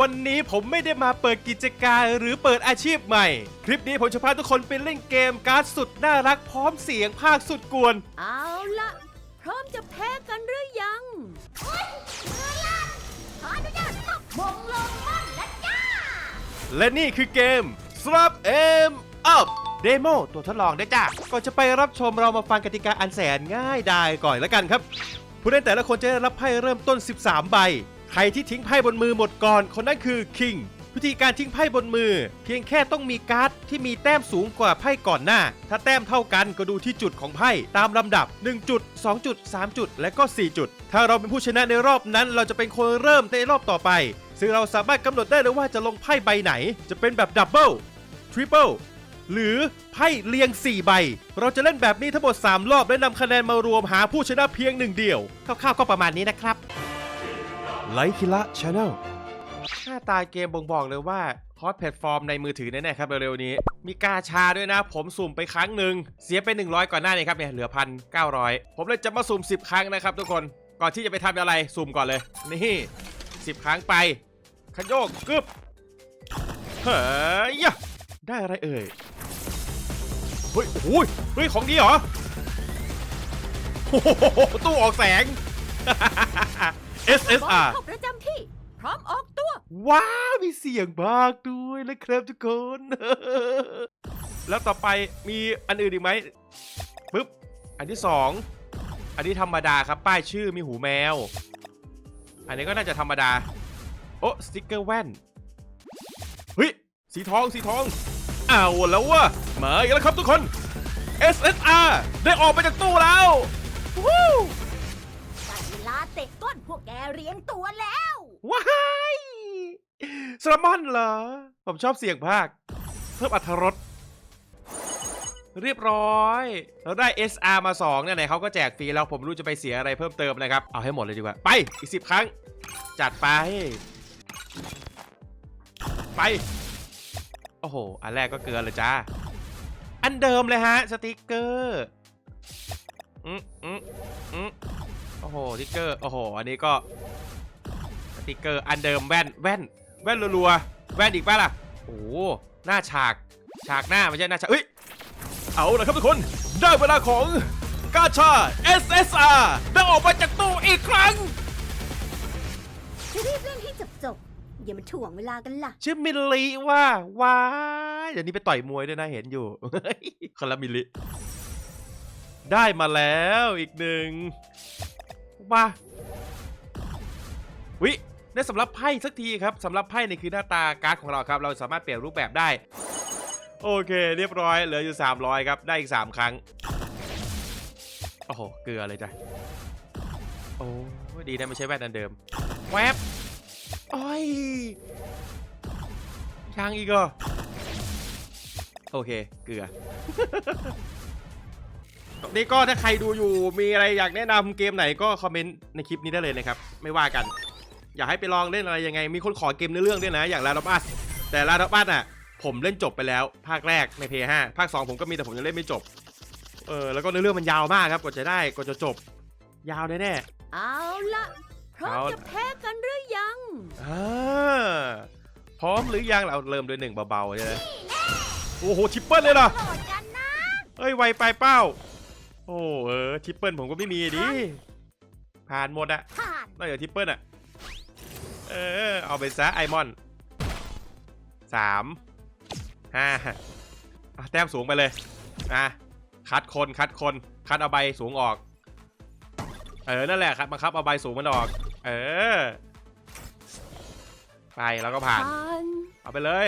วันนี้ผมไม่ได้มาเปิดกิจการหรือเปิดอาชีพใหม่ คลิปนี้ผมจะพาทุกคนไปเล่นเกมการ์ดสุดน่ารักพร้อมเสียงภาคสุดกวน เอาละพร้อมจะแพ้กันหรือยังขออนุญาตตบมงลงมั่นและจ้า และนี่คือเกม Slap Aim Up เดโมตัวทดลองได้จ้ะก่อนจะไปรับชมเรามาฟังกติกาอันแสนง่ายดายก่อนแล้วกันครับ ผู้เล่นแต่ละคนจะได้รับไพ่เริ่มต้น 13 ใบใครที่ทิ้งไพ่บนมือหมดก่อนคนนั้นคือ King วิธีการทิ้งไพ่บนมือ เพียงแค่ต้องมีการ์ดที่มีแต้มสูงกว่าไพ่ก่อนหน้า ถ้าแต้มเท่ากันก็ดูที่จุดของไพ่ตามลำดับ 1 จุด 2 จุด 3 จุด และก็ 4 จุด ถ้าเราเป็นผู้ชนะในรอบนั้น เราจะเป็นคนเริ่มในรอบต่อไป ซึ่งเราสามารถกำหนดได้เลยว่าจะลงไพ่ใบไหน จะเป็นแบบดับเบิลทริปเปิลหรือไพ่เรียง 4 ใบ เราจะเล่นแบบนี้ทั้งหมด 3 รอบและนำคะแนนมารวมหาผู้ชนะเพียงหนึ่งเดียวคร่าวๆก็ประมาณนี้นะครับ ไลคิละชาแนลหน้าตาเกมบ่งบอกเลยว่าฮอตแพลตฟอร์มในมือถือแน่ๆครับเร็วๆนี้ มีกาชาด้วยนะ ผมสุ่มไปครั้งหนึ่งเสียไป 100 ก่อนหน้านี้ครับเนี่ยเหลือพันเก้าร้อยผมเลยจะมาสุ่ม 10 ครั้งนะครับทุกคนก่อนที่จะไปทำอะไรสุ่มก่อนเลย นี่ 10 ครั้งไปขยโยกกึบเฮ้ยยะได้อะไรเอ่ยเฮ้ยโอ้ยเฮ้ยของดีเหรอโอ้โหตู้ออกแสง SSR เข้าประจำที่ พร้อมออกตัว ว้าว มีเสียงบากด้วยนะครับทุกคน แล้วต่อไปมีอันอื่นอีกไหมปึ๊บ อันที่สองอันนี้ธรรมดาครับ ป้ายชื่อมีหูแมว อันนี้ก็น่าจะธรรมดา โอ้สติกเกอร์แว่น เฮ้ย สีทองสีทองเอาแล้ววะมาอีกแล้วครับทุกคน SSR ได้ออกมาจากตู้แล้ววู้ แกเรียงตัวแล้ว ว้ายแซลมอนเหรอ ผมชอบเสียงภาค เพิ่มอรรถรสเรียบร้อย เราได้ SR มา 2 เนี่ยไหนเขาก็แจกฟรีแล้วผมรู้จะไปเสียอะไรเพิ่มเติมนะครับ เอาให้หมดเลยดีกว่า ไปอีก 10 ครั้ง จัดไป ไป โอ้โห อันแรกก็เกินเลยจ้า อันเดิมเลยฮะ สติกเกอร์อืมอืมอืม โอ้โหสติกเกอร์โอ้โหอันนี้ก็สติกเกอร์อันเดิมแว่นแว่นแว่นรัวๆแว่นอีกป่ะล่ะโอ้โหหน้าฉากฉากหน้าไม่ใช่หน้าฉากเอ้ยเอาละครับทุกคนได้เวลาของกาชา SSR ได้ออกมาจากตู้อีกครั้งจะรีบเล่นให้จบจบๆอย่ามาถ่วงเวลากันล่ะ ชื่อมิลลิว่าว้ายเดี๋ยวนี้ไปต่อยมวยด้วยนะเห็นอยู่คนละมิลลิได้มาแล้วอีกหนึ่ง ว้าวิได้สำหรับไพ่สักทีครับสำหรับไพ่ในคือหน้าตาการ์ดของเราครับ เราสามารถเปลี่ยนรูปแบบได้ โอเค เรียบร้อยเหลืออยู่ 300 ครับ ได้อีก 3 ครั้ง โอ้โห เกลือเลยจ้ะโอ้ดีนะไม่ใช่แว่นอันเดิม แวบโอ้ยยังอีกเหรอโอเค เกลือ นี่ก็ถ้าใครดูอยู่มีอะไรอยากแนะนำเกมไหนก็คอมเมนต์ในคลิปนี้ได้เลยนะครับ ไม่ว่ากัน อยากให้ไปลองเล่นอะไรยังไง มีคนขอเกมเนื้อเรื่องด้วยนะ อย่างลาดบัสแต่ลาดบัสอะ ผมเล่นจบไปแล้ว ภาคแรกใน P5 ภาค 2 ผมก็มีแต่ผมยังเล่นไม่จบ เออแล้วก็เนื้อเรื่องมันยาวมากครับกว่าจะได้กว่าจะจบ ยาวแน่เอาละพร้อมเอา จะแพ้กันหรือยังๆอ่าพร้อมหรือยังเราเริ่มด้วยหนึ่งเบาๆใช่ไหมโอ้โหทิปเปิลเลยเหรอโหลดกันนะ เอ้ยไวไปเป้า โอ้เออทิปเปิลผมก็ไม่มีดิผ่านหมดอะผ่านนอกจากทิปเปิลอะเออเอาไปซะไอมอนสามห้าอะแต้มสูงไปเลยนะคัดคนคัดคนคัดเอาใบสูงออก เออนั่นแหละครับบังคับเอาใบสูงมันออก เออ ไปแล้วก็ผ่านผ่านเอาไปเลย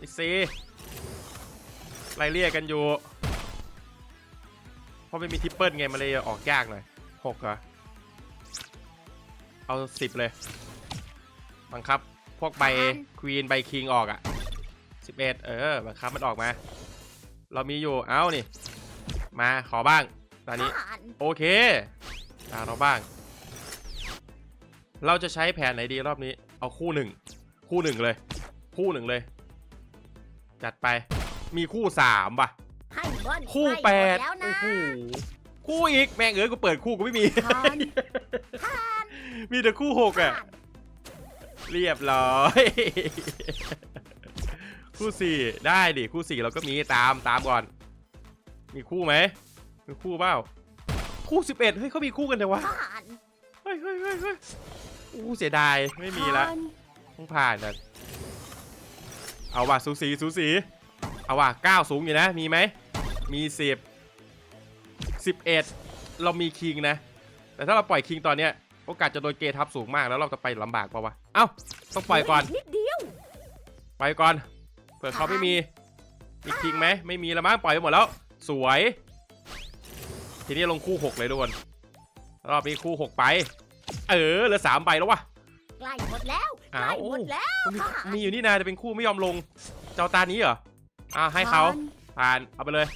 อีกสี่ไล่เรียกกันอยู่ เพราะไม่มีทิปเปิลไงมันเลยออกยากหน่อยหกเหรอเอาสิบเลยบังคับ พวกใบควีนใบคิงออกอะ่ะสิบเอ็ดเออบังคับมันออกมา เรามีอยู่เอ้านี่ มาขอบ้างตอนนี้ผ่านโอเคตาเราบ้าง เราจะใช้แผนไหนดีรอบนี้ เอาคู่หนึ่งคู่หนึ่งเลย คู่หนึ่งเลย จัดไปมีคู่สามป่ะให้บอล คู่ใกล้แปหมดแล้วนะโอ้โหคู่อีกแม่งเอ๋ยกูเปิดคู่กูไม่มีผ่านผ่านมีแต่คู่หกอะผ่านเรียบร้อย คู่สี่ได้ดิคู่สี่เราก็มีตามตามก่อน มีคู่ไหมมีคู่เปล่าคู่สิบเอ็ดเฮ้ยเขามีคู่กันเดี๋ยววะผ่านเฮ้ยเฮ้ยเฮ้ยเฮ้ยอู้เสียดายไม่มีละผ่านต้องผ่านนะเอาว่ะสูสีสูสีเอาว่ะเก้าสูงอยู่นะมีไหม มีสิบสิบเอ็ดเรามีคิงนะ แต่ถ้าเราปล่อยคิงตอนเนี้ยโอกาสจะโดนเกทับสูงมากแล้วเราจะไปลำบากเปล่าวะ เอ้า ต้องปล่อยก่อน นิดเดียว ปล่อยก่อน เผื่อเขาไม่มี มีคิงไหม ไม่มีแล้วมั้ง ปล่อยไปหมดแล้ว สวย ทีนี้ลงคู่6เลยทุกคนรอบนี้คู่6ไป เออ เหลือ3ใบแล้ววะใกล้หมดแล้วใกอ้าล้วหมดแล้วมีผ่านมีอยู่นี่นาจะเป็นคู่ไม่ยอมลง เจ้าตานี้เหรอ อ่าให้เขาผ่านผ่านเอาไปเลย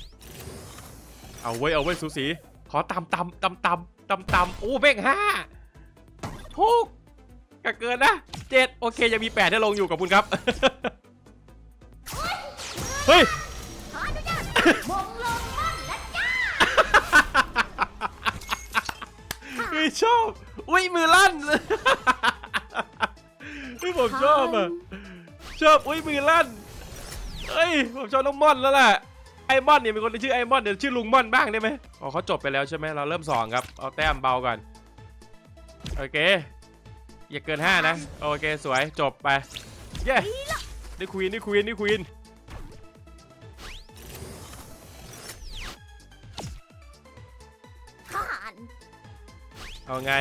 เอาไว้ยเอาไว้ยสูสีขอตำตำตำตำตำตำโอ้เบ่งห้าหกก็เกินนะเจ็ดโอเคยังมีแปดให้ลงอยู่กับคุณครับ เฮ้ยขออนุญาตมงลงมั่นและจ้าเฮ้ยชอบ อุ้ยมือลั่นเฮ้ยผมชอบอะชอบอุ้ยมือลั่นเฮ้ยผมชอบน้องม่อนแล้วแหละ ไอ้ม่อนเนี่ยมีคนที่ชื่อไอ้ม่อนเดี๋ยวชื่อลุงม่อนบ้างได้ไหมอ๋อเขาจบไปแล้วใช่ไหมเราเริ่มสองครับเอาแต้มเบาก่อนโอเค อย่าเกินห้านะโอเคสวยจบไปเย้ได้ควีนได้ควีนได้ควีนเอาไง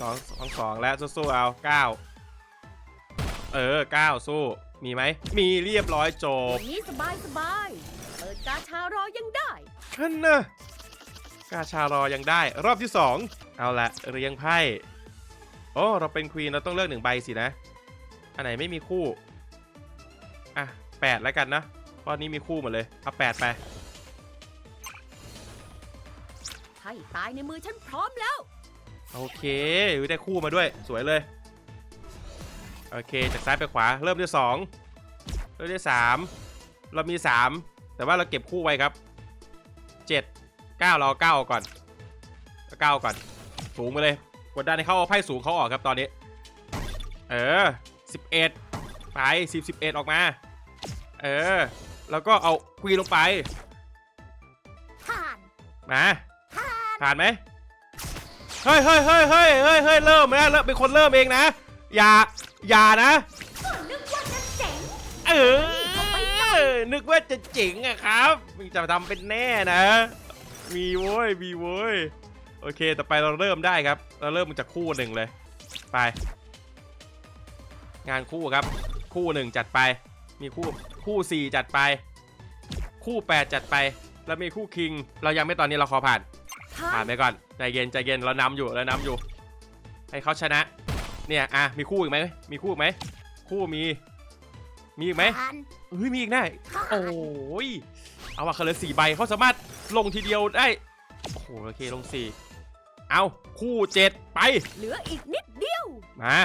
สองสองสองแล้วสู้ๆเอาเก้าเออเก้าสู้มีไหมมีเรียบร้อยจบนี้สบายสบายาชารอยังได้ขึ้นนะกาชารอยังได้ รอบที่สองเอาละเรียงไพ่โอ้เราเป็นควีนเราต้องเลือกหนึ่งใบสินะ อันไหนไม่มีคู่ อะแปดแล้วกันนะเพราะนี้มีคู่หมดเลยเอาแปดไปให้ตายในมือฉันพร้อมแล้ว โอเคอุ๊ยได้คู่มาด้วยสวยเลย โอเคจากซ้ายไปขวาเริ่มด้วยสองเริ่มด้วยสามเรามีสาม แต่ว่าเราเก็บคู่ไว้ครับเจ็ดเก้าเราเอาเก้าออกก่อนเอาเก้าก่อน สูงไปเลย กดดันให้เขาเอาไพ่สูงเขาออกครับตอนนี้ เออสิบเอ็ดไปสิบสิบเอ็ดออกมา เออ แล้วก็เอาควีนลงไปผ่านมาผ่านไหมเฮ้ยเฮ้ยเฮ้ยเฮ้ยเฮ้ยเฮ้ยเริ่มนะเริ่มเป็นคนเริ่มเองนะ อย่า อย่านะนึกว่าจะเจ๋งเอ อนึกว่าจะเจ๋งอะครับมึงจะทำเป็นแน่นะ มีโว้ยมีโว้ยโอเค ต่อไปเราเริ่มได้ครับ เราเริ่มจากคู่หนึ่งเลย ไป งานคู่ครับ คู่หนึ่งจัดไป มีคู่คู่สี่จัดไป คู่แปดจัดไป แล้วมีคู่คิง เรายังไม่ตอนนี้เราขอผ่าน ผ่าผ่านนไปก่อน ใจเย็นใจเย็นเรานำอยู่เรานำอยู่ ให้เขาชนะ เนี่ย อะ มีคู่อีกไหมมีคู่อีกไหม คู่มี มีอีกไหมผ่านเฮ้ยมีอีกแน่ผ่านโอ้ยเอาว่าเขาเหลยสี่ใบเขาสามารถลงทีเดียวได้โอ้โหโอเคลงสี่เอาคู่เจ็ดไปเหลืออีกนิดเดียว มา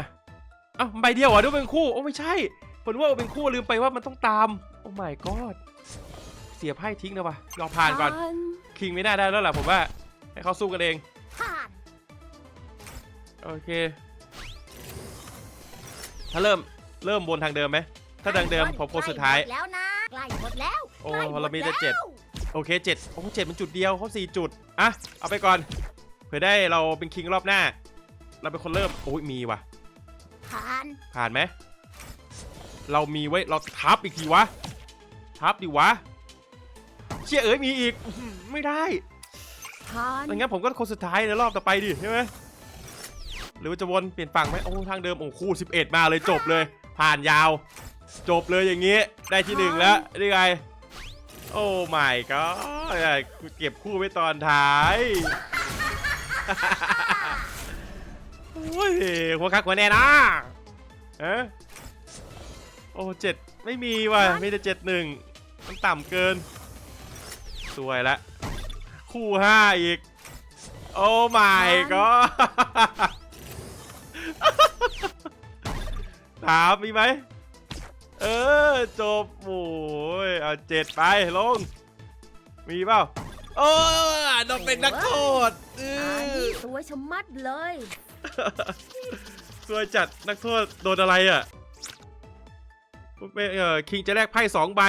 เอ้าใบเดียวเหรอด้วยเป็นคู่โอ้ไม่ใช่ผมนึกว่าเป็นคู่ลืมไปว่ามันต้องตาม โอ้ my god เสียไพ่ทิ้งนะวะรอผ่านก่อน คิงไม่ได้ได้แล้วแหละผมว่า ให้เขาสู้กันเอง ผ่าน โอเค ถ้าเริ่มเริ่มบนทางเดิมไหม ถ้าทางเดิมผมคนสุดท้ายใกล้หมแล้วนะใกล้หมดแล้วโอ้ใกล้หดเรามีแต่แล้วเจ็ดโอเคเจ็ดโอ้เจ็ดมันจุดเดียวเขาสี่จุดอะเอาไปก่อนเผื่อได้เราเป็นคิงรอบหน้า เราเป็นคนเริ่มโอ้ยมีว่ะ ผ่านผ่านไหมเรามีไว้เราทับอีกทีวะ ทับดิวะ เชี่ยเอ้ยมีอีกอื้อหือไม่ได้ผ่านอย่างงั้นผมก็คนสุดท้ายในรอบต่อไปดิใช่ไหมหรือว่าจะวนเปลี่ยนฝั่งไหมโอ้ทางเดิมโอ้คู่11 มาเลยจบเลย ผ่านยาว จบเลยอย่างงี้ได้ที่หนึ่งแล้วนี่ไง โอ้ไม่ก็เก็บคู่ไว้ตอนท้ายโอ้ยหัวคักหัวแน่นะเอะโอ้เจ็ดไม่มีว่ะมีแต่เจ็ดหนึ่งมันต่ำเกินสวยละคู่ห้าอีก โอ้ my god ถามมีไหม เออ จบโอ้ยเอาเจ็ดไปลง มีเปล่าโอ้ยโดนเป็นนักโทษเออันอนี้สวยชะมัดเลย สวยจัดนักโทษโดนอะไรอะเออคิงจะแลกไพ่สองใบ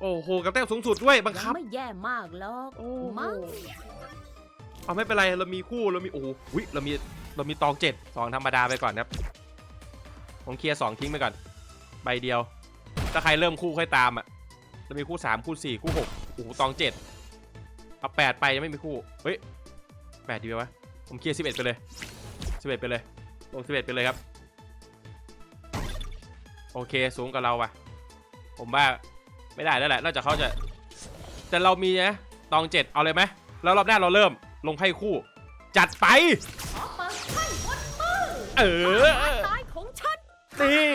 โอ้โห กับแต้มสูงสุดด้วยบังยัคังบไม่แย่มากหรอกโอ้โห มั้งเอาไม่เป็นไรเรามีคู่เรามีโอ้โหอุ๊ยเรามีเรามีตองเจ็ดสองธรรมดาไปก่อนนะครับผมเคลียร์สองทิ้งไปก่อน ใบเดียว ถ้าใครเริ่มคู่ค่อยตามอะเรามีคู่สามคู่สี่คู่หกโอ้โหตองเจ็ดเอาแปดไปยังไม่มีคู่เฮ้ยแปดดีไหมวะผมเคลียร์สิบเอ็ดไปเลยสิบเอ็ดไปเลยลงสิบเอ็ดไปเลยครับ โอเคสูงกว่าเราว่ะ ผมว่าไม่ได้แล้วแหละนอกจากเขาจะ แต่เรามีนะตองเจ็ดเอาเลยไหมแล้วรอบหน้าเราเริ่มลงไพ่คู่ จัดไปขอเปิดไพ่บนมือเออตายของฉันนี่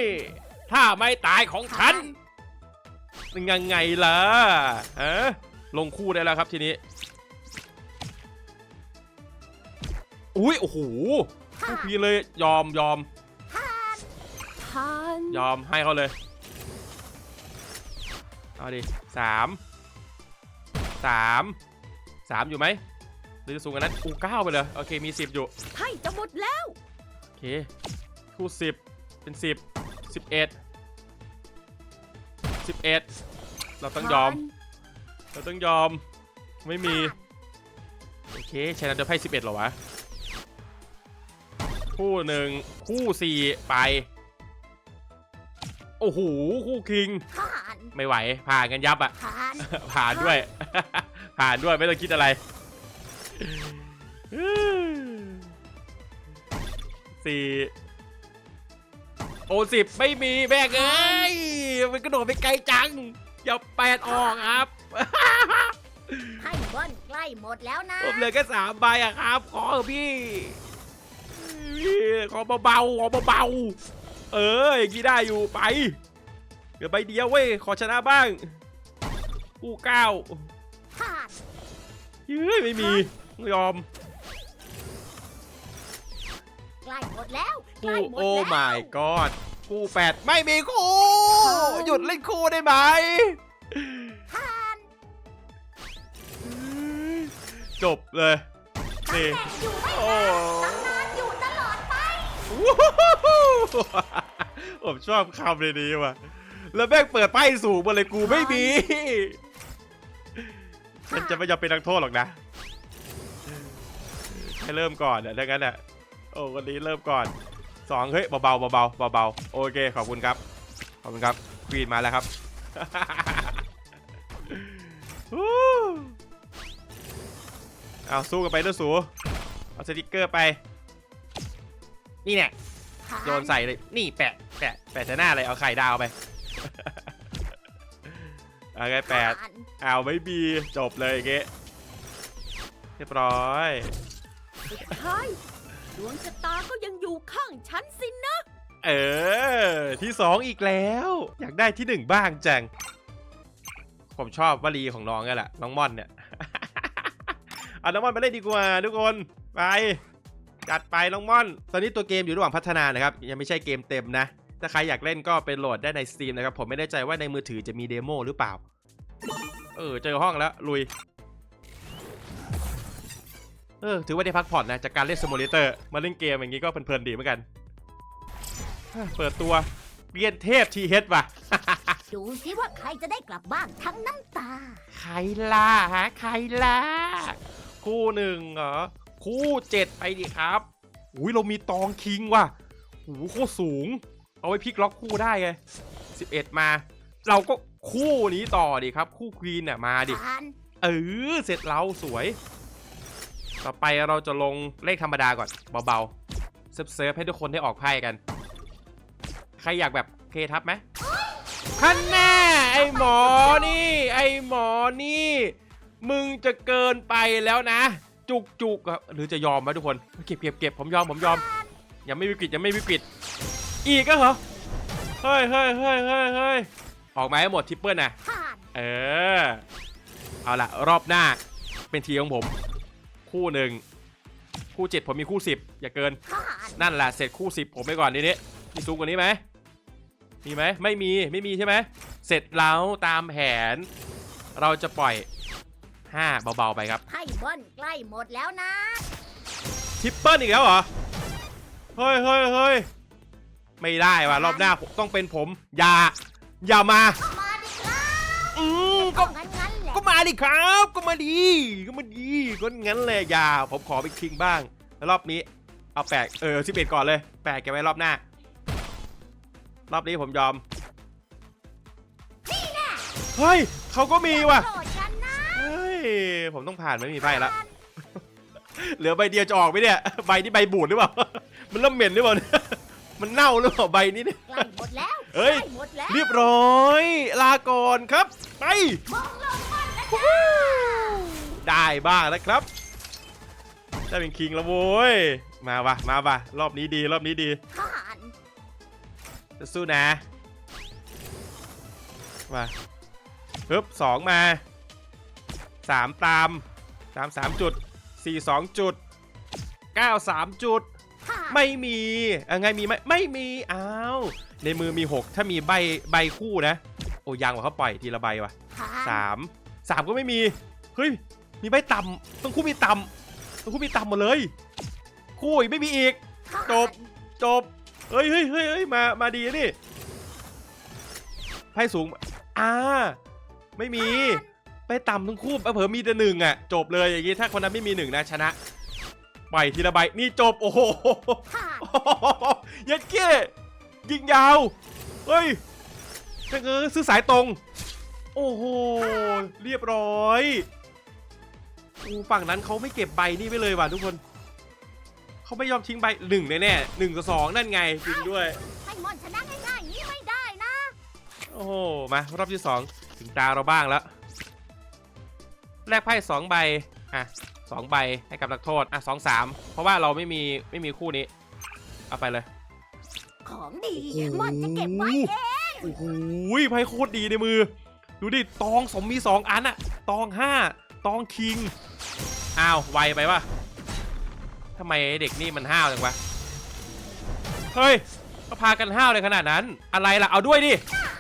ถ้าไม่ตายของฉันยังไงล่ะฮะลงคู่ได้แล้วครับทีนี้ อุ้ยโอ้โหคู่พีเลยยอมยอมทานยอมให้เขาเลย เอาดิสามสามสามอยู่ไหมหรือจะสูงกว่านั้นอู้เก้าไปเลย โอเคมีสิบอยู่ไพ่จะหมดแล้ว โอเค คู่สิบเป็นสิบ สิบเอ็ดสิบเอ็ดเราต้องยอม เราต้องยอม ไม่มี โอเคชนะจะไพ่สิบเอ็ดหรอวะ คู่หนึ่งคู่สี่ไป โอ้โห คู่คิงผ่านไม่ไหว ผ่านกันยับอะผ่านผ่านด้วย ผ่านด้วยไม่ต้องคิดอะไรสี่ โอสิบไม่มีแบกเอ้ยมันกระโดดไปไกลจัง อย่าแปดออกครับ ให้เบิ้ลใกล้หมดแล้วนะผมเหลือแค่สามใบอะครับ ขอเถอะพี่พี่ขอเบาๆขอเบาๆเอออย่างนี้ได้อยู่ไปเหลือใบเดียวเว้ยขอชนะบ้างกู้เก้าผ่านเฮ้ยไม่มีไม่ยอม แล้วใกคู่ล้หมดโอ้ แล้ว my god คู่แปดไม่มีคู่ หยุดเล่นคู่ได้ไหม ผ่านจบเลย นี่ แต่อยู่ไม่โอ้ นานตำนานอยู่ตลอดไป วู้ฮู้ผมชอบคำในนี้ว่ะ แล้วแม่งเปิดไพ่สูงมาเลยกูไม่มี ฉันจะไม่ยอมเป็นนักโทษหรอกนะให้เริ่มก่อนเนี่ยถ้างั้นอะ โอ้วันนี้เริ่มก่อนสองเฮ้ยเบาๆเบาๆเบาๆโอเคขอบคุณครับ ขอบคุณครับควีนมาแล้วครับฮู้เอาสู้กันไปด้วยสูเอาสติกเกอร์ไป นี่เนี่ยผ่านโยนใส่เลย นี่แปะ แปะ แปะแต่หน้าเลย เอาไข่ดาวไป เอาไงแปดผ่านเอาไม่มีจบเลยอย่างเงี้ยเรียบร้อยสุ ดวงชะตาก็ยังอยู่ข้างฉันสินะ เออ ที่สองอีกแล้ว อยากได้ที่หนึ่งบ้างจัง ผมชอบวลีของน้องนี่แหละน้องม่อนเนี่ย เอาน้องม่อนไปเล่นดีกว่าทุกคนไปจัดไปน้องม่อน ตอนนี้ตัวเกมอยู่ระหว่างพัฒนานะครับ ยังไม่ใช่เกมเต็มนะ ถ้าใครอยากเล่นก็ไปโหลดได้ใน Steam นะครับ ผมไม่แน่ใจว่าในมือถือจะมีเดโมหรือเปล่า เออ เจอห้องแล้ว ลุย เออถือว่าได้พักผ่อนนะจากการเล่นสโมเลเตอร์มาเล่นเกมอย่างนี้ก็เพลินๆดีเหมือนกัน เปิดตัวเรียนเทพทีเฮดว่ะ ดูสิว่าใครจะได้กลับบ้านทั้งน้ำตา ใครล่ะฮะใครล่ะ คู่หนึ่งเหรอ คู่เจ็ดไปดิครับ อุ้ยเรามีตองคิงว่ะหูโคตรสูง เอาไว้พลิกล็อกคู่ได้ไง11มา เราก็คู่นี้ต่อดิครับ คู่ควีนเนี่ยมาดิ ผ่าน เออ เสร็จเราสวย ต่อไปเราจะลงเลขธรรมดาก่อนเบาๆเซิร์ฟเซิฟให้ทุกคนได้ออกไพ่กัน ใครอยากแบบเคทับไหมขันแน่ไอหมอนี่ ไอหมอนี่ มึงจะเกินไปแล้วนะ จุกจุกหรือจะยอมไหมทุกคนเก็บเก็บเก็บผมยอมผมยอม ยังไม่วิกฤตยังไม่วิกฤตอีกก็เหรอเฮ้ยเฮ้ยเฮ้ยเฮ้ยเฮ้ยออกมาให้หมดทิปเปิลนะผ่านเออ เอาละรอบหน้าเป็นทีของผม คู่หนึ่งคู่เจ็ดผมมีคู่สิบอย่าเกินผ่านนั่นแหละเสร็จคู่สิบผมไปก่อนนี้นี้มีสูงกว่านี้ไหมมีไหมไม่มีไม่มีใช่ไหมเสร็จแล้วตามแผน เราจะปล่อย5เบาๆไปครับให้เบิ้ลใกล้หมดแล้วนะทริปเปิลอีกแล้วเหรอเฮ้ยเฮ้ยเฮ้ยไม่ได้ว่ะรอบหน้าผมต้องเป็นผม อย่า อย่ามา มาดิครับอืมก็ก็งั้น ดิครับ ก็มาดีก็มาดีก็งั้นเลยอย่าผมขอไปคิงบ้าง แล้วรอบนี้ เอาแปดเออสิบเอ็ดก่อนเลยแปดแกไว้รอบหน้า รอบนี้ผมยอม เฮ้ยเขาก็มีว่ะโกรธกันนะเฮ้ย ผมต้องผ่านไม่มีไพ่ละ เหลือใบเดียวจะออกไหมเนี่ย ใบนี้ใบบูดหรือเปล่า มันเริ่มเหม็นหรือเปล่าเนี่ยมันเน่าหรือเปล่าใบนี้เนี่ย ใกล้หมดแล้วเฮ้ย ใกล้หมดแล้วเรียบร้อย ลาก่อนครับ ไป มองลงมันนะจ๊ะ ได้บ้างแล้วครับ ได้เป็นคิงแล้วโว้ย มาวะมาวะรอบนี้ดี รอบนี้ดีผ่านจะสู้นะ มาฮึบสองมาสามตามสามสามจุดสี่สองจุดเก้าสามจุด ผ่านไม่มีอะไงมีไหมไม่มี อ้าว ในมือมี 6 ถ้ามีใบใบคู่นะ โอ้ยังว่ะเขาปล่อยทีละใบว่ะผ่านสาม สามก็ไม่มี เฮ้ย มีใบต่ำต้องคู่มีต่ำต้องคู่มีต่ำหมดเลย คู่อีกไม่มีอีก จบ จบ เฮ้ยเฮ้ยเฮ้ยเฮ้ยมา มาดีนี่ ไพ่สูง อ่า ไม่มี ไปต่ำทั้งคู่เผลอมีแต่หนึ่งอะ จบเลยอย่างงี้ ถ้าคนนั้นไม่มีหนึ่งนะชนะปล่อยทีละใบ นี่จบ โอ้โหยัดเก้ยิงยาว เฮ้ยแม่งเออซื้อสายตรง โอ้โห เรียบร้อยอูฝั่งนั้นเขาไม่เก็บใบนี่ไว้เลยว่ะทุกคน เขาไม่ยอมทิ้งใบหนึ่งแน่ๆหนึ่งกับสองนั่นไงจริงด้วย ให้มอนชนะง่ายๆอย่างนี้ไม่ได้นะ โอ้โห มารอบที่สองถึงตาเราบ้างแล้ว แลกไพ่สองใบ อะสองใบให้กับนักโทษ อะสองสามเพราะว่าเราไม่มีไม่มีคู่นี้ เอาไปเลย ของดีโอ้โหมอนจะเก็บไว้เอง โอ้โหไพ่โคตรดีในมือ ดูดิ ตองสมมีสองอันอะตองห้าตองคิง อ้าว ไวไปวะทำไมเด็กนี่มันห้าวจังวะ เฮ้ย ก็พากันห้าวเลยขนาดนั้น อะไรล่ะ เอาด้วยดิ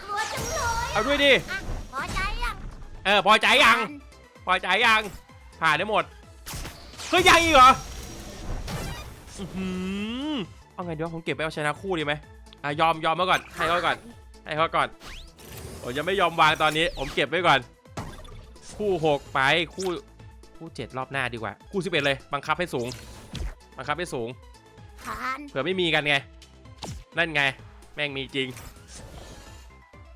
กลัวจังเลยเอาด้วยดิ อะพอใจยังเออ พอใจยัง พอใจยัง ผ่านได้หมด เฮ้ยยังอีกเหรออือหือเอาไงเดี๋ยวผมเก็บไปเอาชนะคู่ดีไหมอะยอมยอมมาก่อน ให้เขาก่อน ให้เขาก่อน ผมยังไม่ยอมวางตอนนี้ ผมเก็บไว้ก่อน คู่หกไปคู่คู่เจ็ดรอบหน้าดีกว่า คู่สิบเอ็ดเลย บังคับให้สูง บังคับให้สูง ผ่านเผื่อไม่มีกันไง นั่นไง แม่งมีจริง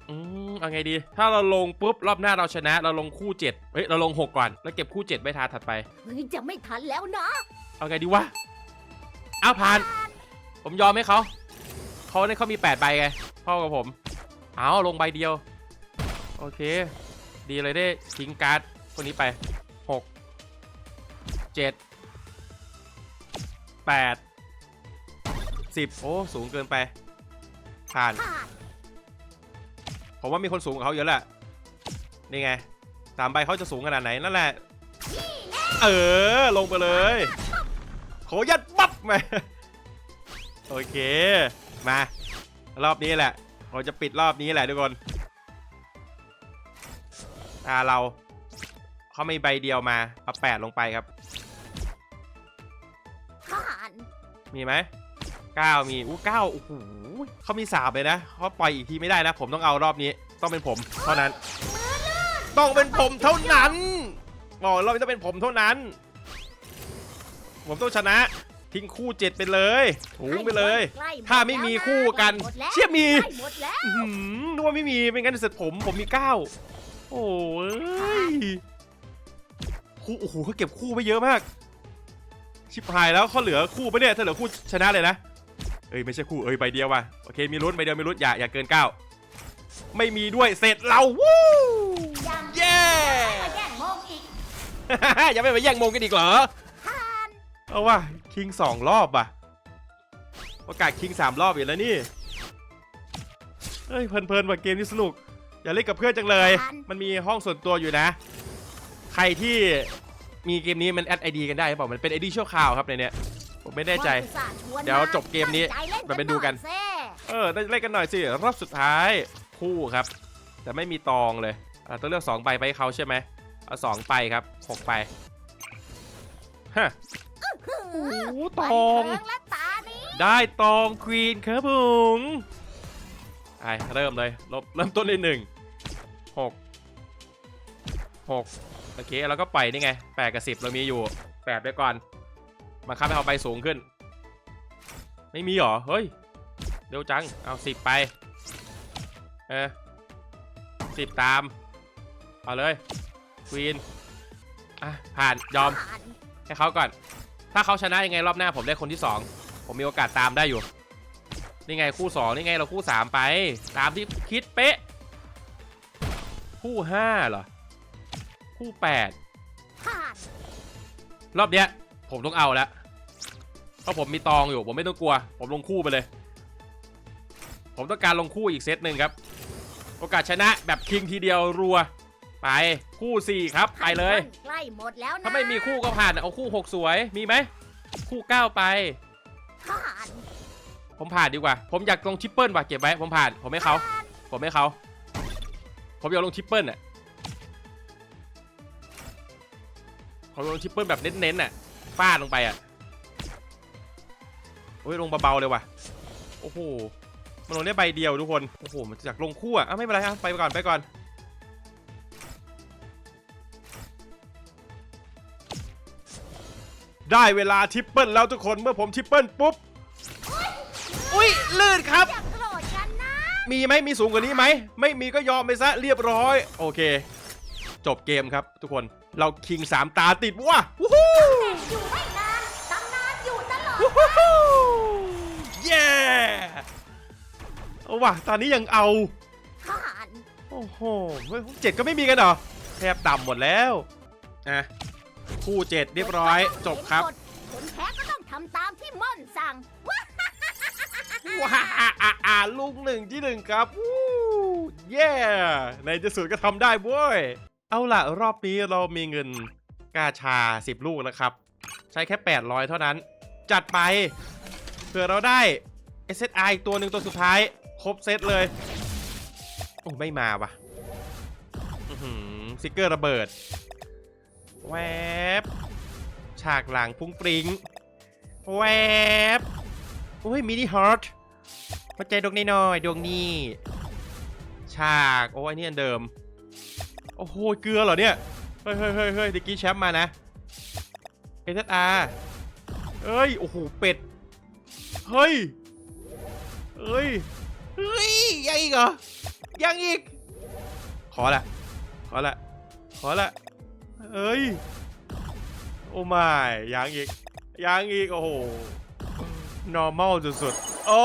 อืมเอาไงดี ถ้าเราลงปุ๊บรอบหน้าเราชนะ เราลงคู่เจ็ดเฮ้ย เราลงหกก่อน แล้วเก็บคู่เจ็ดไว้ทาถัดไป เฮ้ยจะไม่ทันแล้วนะเอาไงดีวะเอาผ่าน ผมยอมให้เขา เขาเนี่ยเขามี8ใบไงเท่ากับผม เอาลงใบเดียว โอเค ดีเลยได้ทิ้งการ์ดคนนี้ไป 6 7 8 10 โอ้ สูงเกินไป ผ่าน ผมว่ามีคนสูงกว่าเขาเยอะแหละ นี่ไงสามใบเขาจะสูงขนาดไหนนั่นแหละ เออ ลงไปเลยขอยัดปั๊บมาโอเค มา รอบนี้แหละ เราจะปิดรอบนี้แหละทุกคน ตาเราเขาไม่ใบเดียวมาเอาแปดลงไปครับผ่านมีไหมเก้ามีอู้เก้าโอ้โหเขามีสามเลยนะเขาปล่อยอีกทีไม่ได้นะ ผมต้องเอารอบนี้ต้องเป็นผมเท่านั้น ต้องเป็นผมเท่านั้นบอกรอบนี้ต้องเป็นผมเท่านั้น ผมต้องชนะทิ้งคู่เจ็ดไปเลยถูงไปเลยใกล้หดถ้าไม่มีคู่กันหมดแล้วเชี่ยมีใกล้หมดแล้วอื้อหือนึกว่าไม่มีเป็นงั้นเสร็จผมผมมีเก้า โอ้ยคู่โอ้โหเขาเก็บคู่ไปเยอะมาก ชิบหายแล้วเขาเหลือคู่ปะเนี่ยถ้าเหลือคู่ชนะเลยนะ เอ้ยไม่ใช่คู่เอ้ยใบเดียวว่ะโอเคมีลุ้นใบเดียวมีลุ้นอย่าอย่าเกินเก้าไม่มีด้วยเสร็จเราวู้ยังเย้มาแย่งโมงอีกยังไม่มาแย่งมงกันอีกเหรอผ่านเอาว่ะคิงสองรอบอะประกาศคิงสามรอบอยู่แล้วนี่เฮ้ยเพลินๆว่ะเกมนี้สนุก อย่าเล่นกับเพื่อนจังเลย มันมีห้องส่วนตัวอยู่นะ ใครที่มีเกมนี้มันแอดไอดีกันได้หรือเปล่ามันเป็นไอดีชั่วคราวครับในเนี้ยผมไม่แน่ใจอุตส่าห์ชวนเดี๋ยวมาจบเกมนี้ตั้งใจล่มาไปดูกันหอยสิเออได้เล่นกันหน่อยสิ รอบสุดท้ายคู่ครับ แต่ไม่มีตองเลยอะต้องเลือกสองใบไปให้เขาใช่ไหมเอาสองไปครับหกไปฮะโอ้โหตบันองเทิงและตานี้ได้ตองควีนครับผมไปเริ่มเลยลบเริ่มต้นในหนึ่ง หกหกโอเคแล้วก็ไปนี่ไงแปดกับสิบเรามีอยู่แปดไปก่อนมาคับให้เอาใบสูงขึ้น ไม่มีหรอ เฮ้ย เร็วจัง เอาสิบไป เออสิบตาม เอาเลยควีนอะ ผ่านยอม ให้เขาก่อน ถ้าเขาชนะยังไงรอบหน้าผมได้คนที่สองผมมีโอกาสตามได้อยู่ นี่ไงคู่สองนี่ไงเราคู่สามไป ตามที่คิดเป๊ะ คู่ห้าเหรอ คู่แปดผ่านรอบเนี้ย ผมต้องเอาแล้วเพราะผมมีตองอยู่ ผมไม่ต้องกลัว ผมลงคู่ไปเลย ผมต้องการลงคู่อีกเซตหนึ่งครับ โอกาสชนะแบบคิงทีเดียวรัว ไปคู่สี่ครับ ไปเลยใกล้หมดแล้วนะถ้าไม่มีคู่ก็ผ่านเอาคู่6สวยมีไหมคู่9ไปผ่านผมผ่านดีกว่า ผมอยากลงทริปเปิลว่ะเก็บไว้ผมผ่าน ผมไม่เขา ผมไม่เขา ผมอยากลงทิปเปิลน่ะผมอยากลงทิปเปิลแบบเน้นๆน่ะฟาดลงไปอะโอ้ยลงเบาๆเลยว่ะโอ้โหมันลงได้ใบเดียวทุกคนโอ้โหมันจากลงคู่อะอะไม่เป็นไรครับไปก่อนไปก่อนได้เวลาทิปเปิลแล้วทุกคนเมื่อผมทิปเปิลปุ๊บ อุ้ยลื่นครับ มีไหมมีสูงกว่านี้ไหม ไม่มีก็ยอมไปซะเรียบร้อย โอเค จบเกมครับทุกคน เราคิงสามตาติดว่ะวู้ฮู้อยู่ไม่นานตำนานอยู่ตลอดวู้ฮู้เย้เอาว่ะตอนนี้ยังเอา ผ่านโอ้โหเฮ้ยเจ็ดก็ไม่มีกันเหรอ แทบต่ำหมดแล้วอะคู่เจ็ดเรียบร้อยจบครับคนแพ้ก็ต้องทำตามที่ม่อนสั่ง ว้าอ่าอ่าอ่าลูกหนึ่งที่หนึ่งครับวู้เย้ในที่สุดก็ทำได้เว้ย เอาล่ะ รอบนี้เรามีเงินกาชา 10 ลูกนะครับ ใช้แค่ 800 เท่านั้น จัดไปเผื่อเราได้ SSI อีกตัวหนึ่งตัวสุดท้าย ครบเซตเลย โอ้ ไม่มาว่ะซิกเกอร์ระเบิด แวบ ฉากหลังพุ่งปริงแวบ โอ้ยมินิฮาร์ท หัวใจดวงน้อยดวงนี้ฉากโอ้ยนนี่อันเดิม โอ้โหเกลือเหรอเนี่ย เฮ้ยเฮ้ยเฮ้ยเฮ้ยตะกี้แชมป์มานะเอสอาร์เอ้ย โอ้โห เป็ด เฮ้ย เฮ้ย เฮ้ย ยังอีกเหรอ ยังอีก ขอละ ขอละ ขอละ เอ้ย โอ้ไม่ยังอีก ยังอีก โอ้โห normal สุดๆ โอ้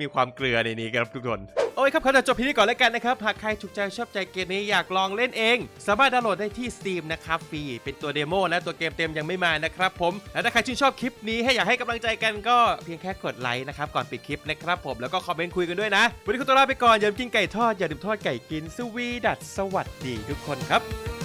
มีความเกลือในนี้ครับทุกคน โอ้ยครับเขอจบพีนี้ก่อนแล้วกันนะครับ หากใครถูกใจชอบใจเกมนี้อยากลองเล่นเอง สามารถดาวน์โหลดได้ที่ Steam นะครับฟรี เป็นตัวเดโมนะตัวเกมเต็มยังไม่มานะครับผม และถ้าใครชื่นชอบคลิปนี้ให้อยากให้กำลังใจกันก็เพียงแค่กดไลค์นะครับ ก่อนปิดคลิปนะครับผมแล้วก็คอมเมนต์คุยกันด้วยนะ วันนี้คุณตัวลาไปก่อนอย่าลืมกินไก่ทอดอย่าลืมทอดไก่กินสวีดัดสวัสดีทุกคนครับ